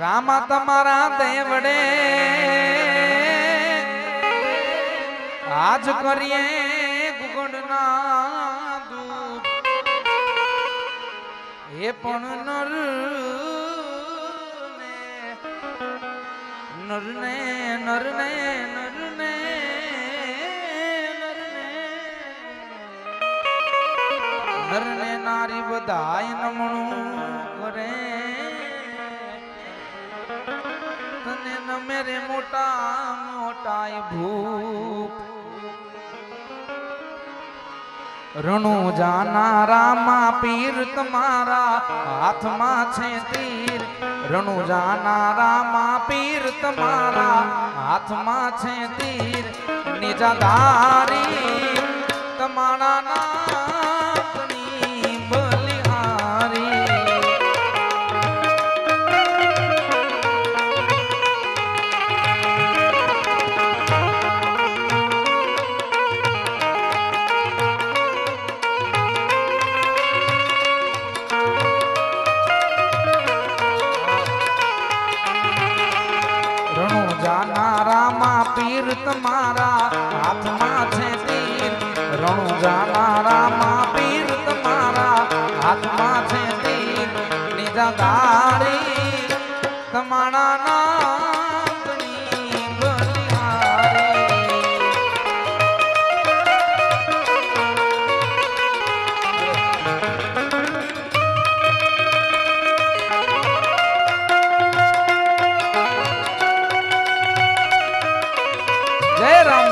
રામા તમારા દેવડે. આજ કરીએ ગુગડના દૂધ. એ પણ નર નરને નરને નરને નરને નારી બધાય નમણું કરે. રે મોટા મોટા ભૂપ રણુ જાનારામાં પીર તમારા હાથમાં છે તીર રણુ જાનારામાં પીર તમારા હાથમાં છે તીર નિજાધારી તમારા નાથની પીર તમારા હાથમાં છે તીર. રણુ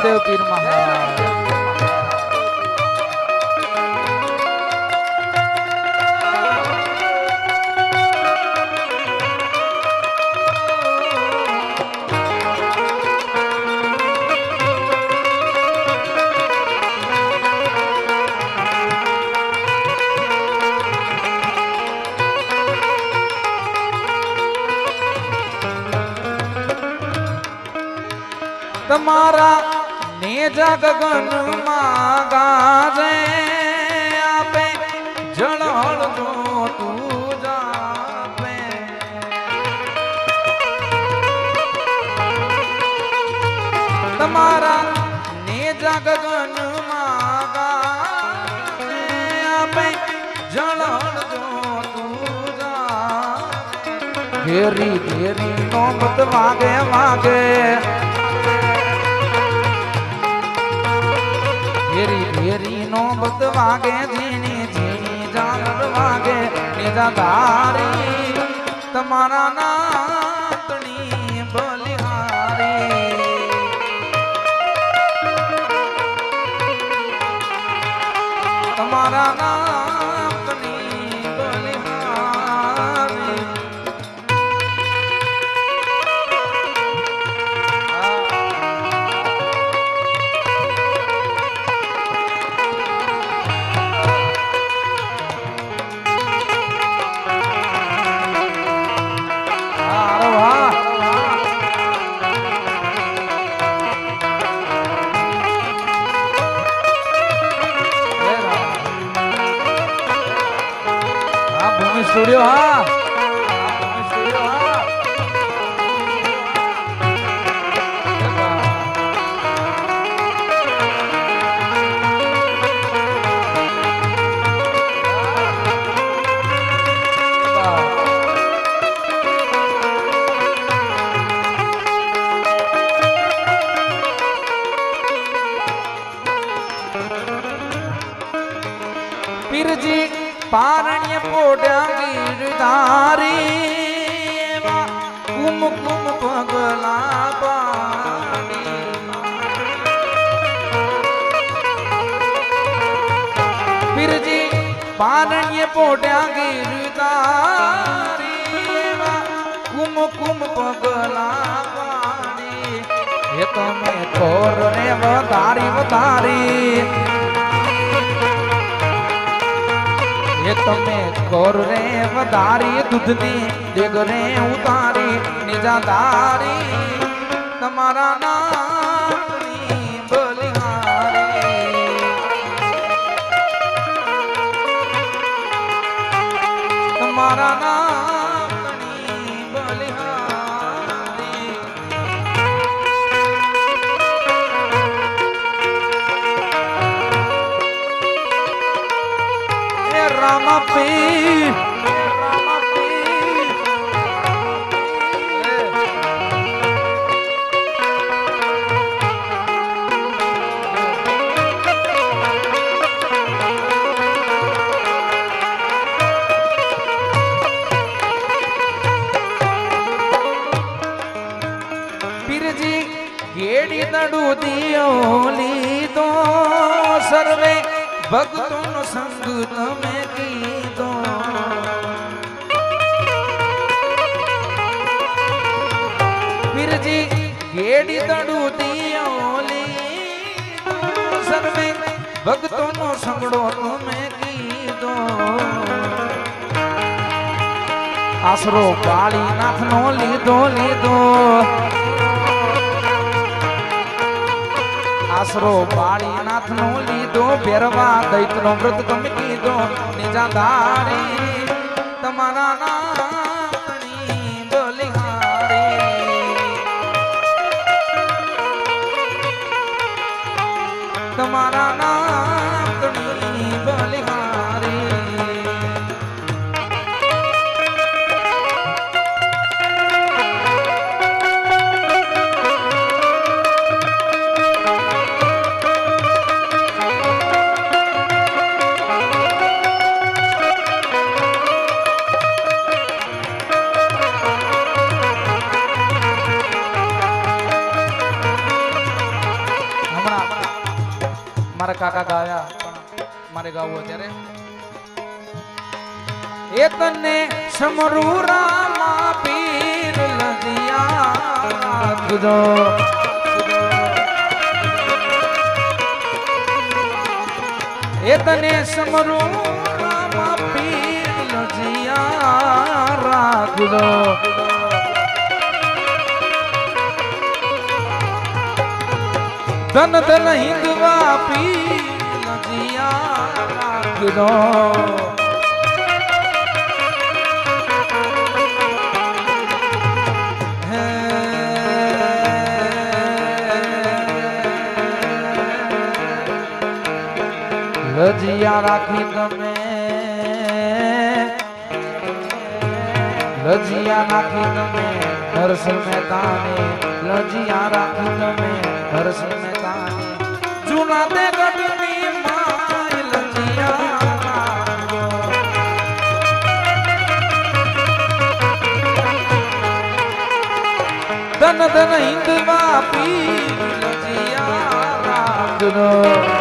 રામદેવ પીર મહારાજ. તમારા નેજા ગગનમાં ગાજે આપે જળહળ જો તું જાપે. તમારા નેજા ગગનમાં ગાજે આપે જળહળ જો તું જાપે. ઘેરી ઘેરી મત વાગે વાગે ઘેરી ઘેરી નો બદ વાગે જીની ઝીણી જાનર વાગે. નિજા ધારી તમારા નાતણી બલિહારી. તમારા નાતણી ભૂમિ સ્ટુડિયો હા હા, પીરજી પોટ્યા ગીર ગીરધારી કુમ કુમ પગલા એ તમે ખોર ને વધારી વધારી. એ તમે કોર રે વધારી, દૂધની ડેગ રે ઉતારી નિજાદારી તમારા નામની ભક્તોનો સંગ તમે કીધો. પીરજી ઘેડી દડું દિયો લીધો સર્વે ભક્તોનો સંગડો તમે કીધો. આશરો કાળીનાથ નો લીધો લીધો. આશરો કાળીનાથ નો લીધો ભેરવા દૈત નો વ્રત તમે કીધો નિજા તમારા નામની એ તને સમરૂ રામા પીર લદિયા રાખજો એ તને સમરૂ રામા પીર લજિયા રાખજો ધન ધન હિંદવા પી લજિયા રાખજો લજિયા રાખી તમે. રજિયા રાખી તમે હર્ષ મહેતાને. રજિયા રાખી તમે હર્ષ મહેતાને. જૂના તે ગઢની માય લજિયા. ધન ધન હિંદવા પી લજિયા રાખજો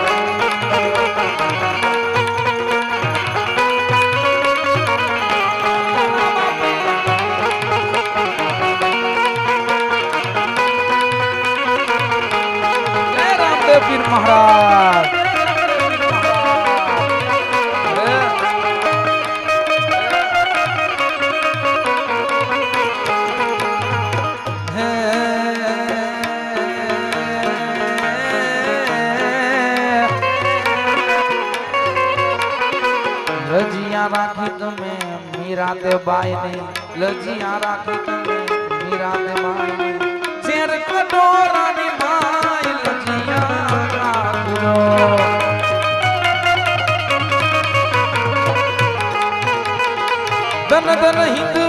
બાઈ ને લજિયા રાખી તમે મીરા તે બાઈ ને શેર કટોરાની માય લજિયા રાખો ધન ધન હિંદવા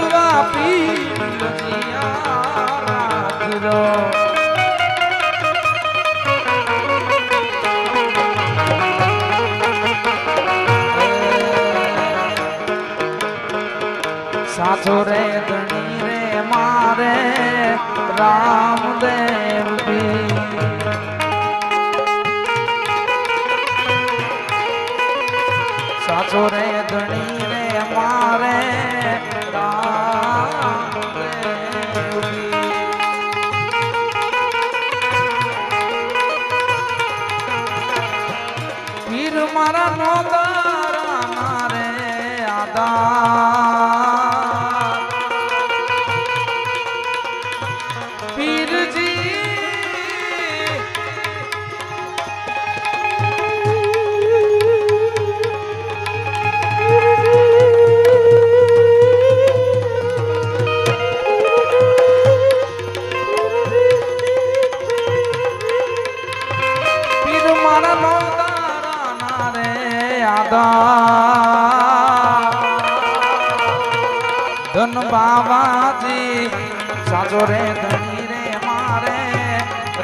રામદેવ ધન બાબાજી સાજો રે ધની રે મારે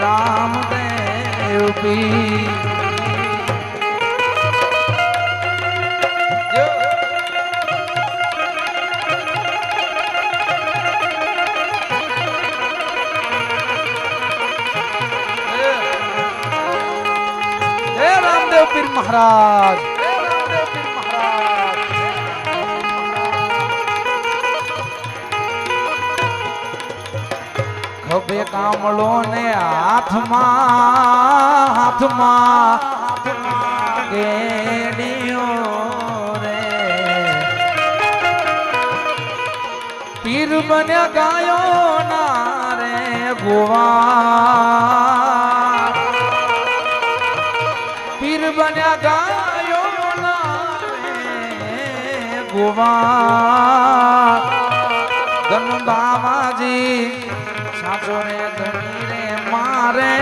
રામદેવ પી રામદેવ પીર મહારાજ. ખભે કામળો ને હાથમાં હાથમાં કેડીઓ રે. પીર બન્યા ગાયો ના રે ગોવા પીર બન્યા ગાયો ના રે ગોવા ધન રે ધણી રે મારે.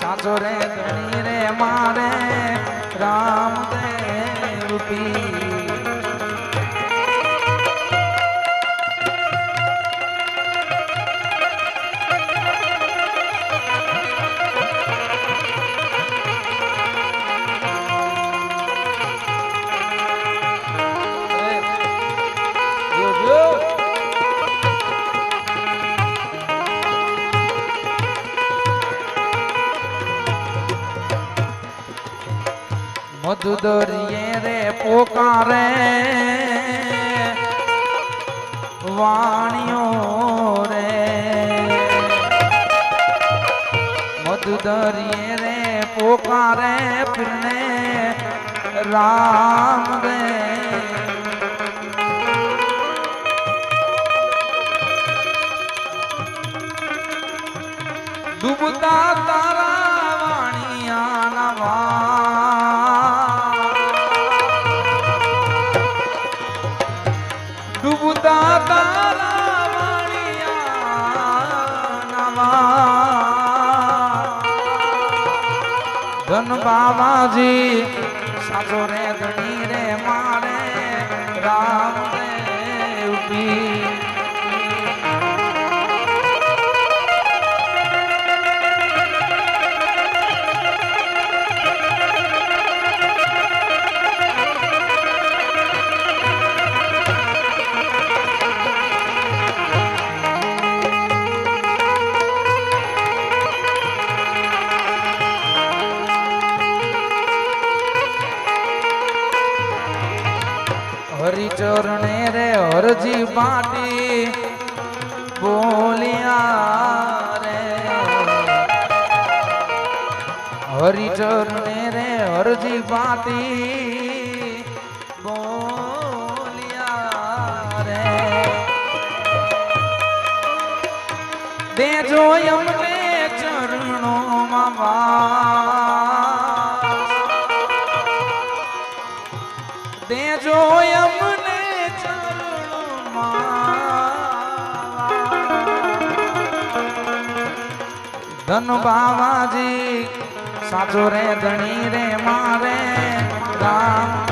સાચો રે ધણી રે મારે. રામદેવ પીર મધુદરિયે રે પોકારે. વાણિયો રે. મધુદરિયે રે પોકારે ફિરને રામ રે. ડૂબતા તારા વાણિયાના વા બાબાજી સાચો રે ધણી રે મારે રામ દેવ પીર હરિચરણે રે હરજી પાટી બોલિયા રે. હરિચરણે રે હરજી પાટી બોલિયા રે. દેજો અમને ધન બાવાજી સાચો રે ધણી રે મારે રામ